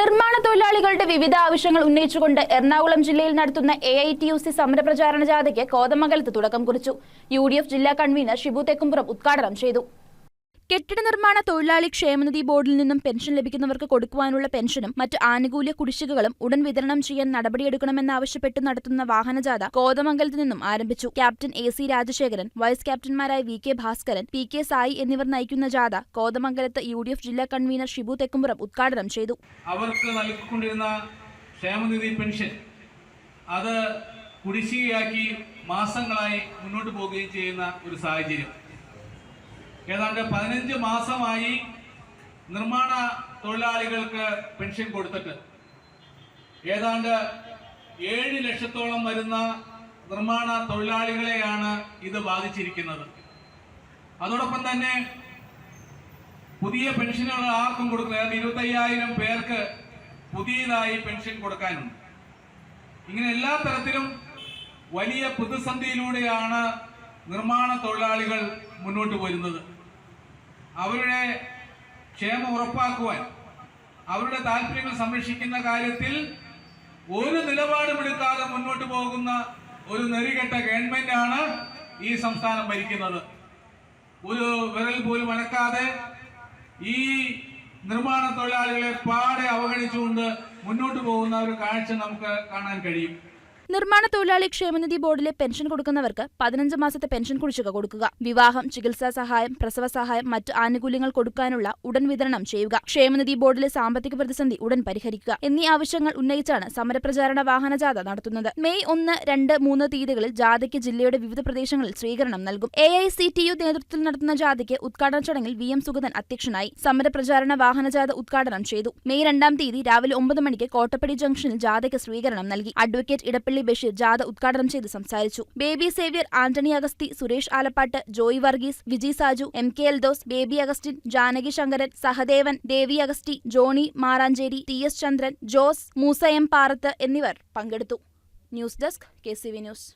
നിർമ്മാണ തൊഴിലാളികളുടെ വിവിധ ആവശ്യങ്ങൾ ഉന്നയിച്ചുകൊണ്ട് എറണാകുളം ജില്ലയിൽ നടത്തുന്ന A I T U C സമരപ്രചാരണ ജാഥയ്ക്ക് കോതമംഗലത്ത് തുടക്കം കുറിച്ചു. യു ഡി എഫ് ജില്ലാ കൺവീനർ ഷിബു തെക്കുംപുറം ഉദ്ഘാടനം ചെയ്തു. കെട്ടിട നിർമ്മാണ തൊഴിലാളി ക്ഷേമനിധി ബോർഡിൽ നിന്നും പെൻഷൻ ലഭിക്കുന്നവർക്ക് കൊടുക്കുവാനുള്ള പെൻഷനും മറ്റ് ആനുകൂല്യ കുടിശ്ശികകളും ഉടൻ വിതരണം ചെയ്യാൻ നടപടിയെടുക്കണമെന്നാവശ്യപ്പെട്ട് നടത്തുന്ന വാഹനജാഥ കോതമംഗലത്ത് നിന്നും ആരംഭിച്ചു. Captain A C Rajasekharan vice ക്യാപ്റ്റന്മാരായ V K Bhaskaran P K Sai എന്നിവർ നയിക്കുന്ന ജാഥ കോതമംഗലത്ത് യു ഡി എഫ് ജില്ലാ കൺവീനർ ഷിബു തെക്കുംപുറം ഉദ്ഘാടനം ചെയ്തു. അവർക്ക് നൽകിക്കൊണ്ടിരുന്ന ക്ഷേമനിധി പെൻഷൻ അത് കുടിശ്ശികയാക്കി മാസങ്ങളായി മുന്നോട്ട് പോവുകയും ചെയ്യുന്ന ഒരു സാഹചര്യം. ഏതാണ്ട് പതിനഞ്ച് മാസമായി നിർമ്മാണ തൊഴിലാളികൾക്ക് പെൻഷൻ കൊടുത്തിട്ട് ഏതാണ്ട് ഏഴ് ലക്ഷത്തോളം വരുന്ന നിർമ്മാണ തൊഴിലാളികളെയാണ് ഇത് ബാധിച്ചിരിക്കുന്നത്. അതോടൊപ്പം തന്നെ പുതിയ പെൻഷനുകൾ ആർക്കും കൊടുക്കുന്നത് അതായത് ഇരുപത്തയ്യായിരം പേർക്ക് പുതിയതായി പെൻഷൻ കൊടുക്കാനുണ്ട്. ഇങ്ങനെ എല്ലാ തരത്തിലും വലിയ പ്രതിസന്ധിയിലൂടെയാണ് നിർമ്മാണ തൊഴിലാളികൾ മുന്നോട്ട് വരുന്നത് അവരുടെ ക്ഷേമം ഉറപ്പാക്കുവാൻ അവരുടെ താല്പര്യങ്ങൾ സംരക്ഷിക്കുന്ന കാര്യത്തിൽ ഒരു നിലപാടും എടുക്കാതെ മുന്നോട്ട് പോകുന്ന ഒരു നെറികെട്ട ഗവൺമെന്റാണ് ഈ സംസ്ഥാനം ഭരിക്കുന്നത്. ഒരു വിരൽ പോലും അനക്കാതെ ഈ നിർമ്മാണ തൊഴിലാളികളെ പാടെ അവഗണിച്ചുകൊണ്ട് മുന്നോട്ട് പോകുന്ന ഒരു കാഴ്ച നമുക്ക് കാണാൻ കഴിയും. നിർമ്മാണ തൊഴിലാളി ക്ഷേമനിധി ബോർഡിലെ പെൻഷൻ കൊടുക്കുന്നവർക്ക് പതിനഞ്ച് മാസത്തെ പെൻഷൻ കുടിശ്ശിക കൊടുക്കുക. വിവാഹം ചികിത്സാ സഹായം പ്രസവ സഹായം മറ്റ് ആനുകൂല്യങ്ങൾ കൊടുക്കാനുള്ള ഉടൻ വിതരണം ചെയ്യുക. ക്ഷേമനിധി ബോർഡിലെ സാമ്പത്തിക പ്രതിസന്ധി ഉടൻ പരിഹരിക്കുക എന്നീ ആവശ്യങ്ങൾ ഉന്നയിച്ചാണ് സമരപ്രചാരണ വാഹനജാഥ നടത്തുന്നത്. മെയ് ഒന്ന് രണ്ട് മൂന്ന് തീയതികളിൽ ജാഥയ്ക്ക് ജില്ലയുടെ വിവിധ പ്രദേശങ്ങളിൽ സ്വീകരണം നൽകും. A I C T U നേതൃത്വത്തിൽ നടത്തുന്ന ജാഥയ്ക്ക് ഉദ്ഘാടന ചടങ്ങിൽ വി എം സുഗതൻ അധ്യക്ഷനായി സമരപ്രചാരണ വാഹനജാഥ ഉദ്ഘാടനം ചെയ്തു. മെയ് രണ്ടാം തീയതി രാവിലെ ഒമ്പത് മണിക്ക് കോട്ടപ്പടി ജംഗ്ഷനിൽ ജാഥയ്ക്ക് സ്വീകരണം നൽകി. അഡ്വക്കേറ്റ് ഇടപ്പള്ളി ബഷീർ ജാഥ ഉദ്ഘാടനം ചെയ്ത് സംസാരിച്ചു. Baby Xavier Antony Augusti Suresh Alappattu Joy Varghese Viji Saju M K Eldhose Baby Augustine Janaki Sankaran Sahadevan Devi Augusti Johnny Maranchery T S Chandran Jose Moosa M Parathu എന്നിവർ പങ്കെടുത്തു. News desk K C V news.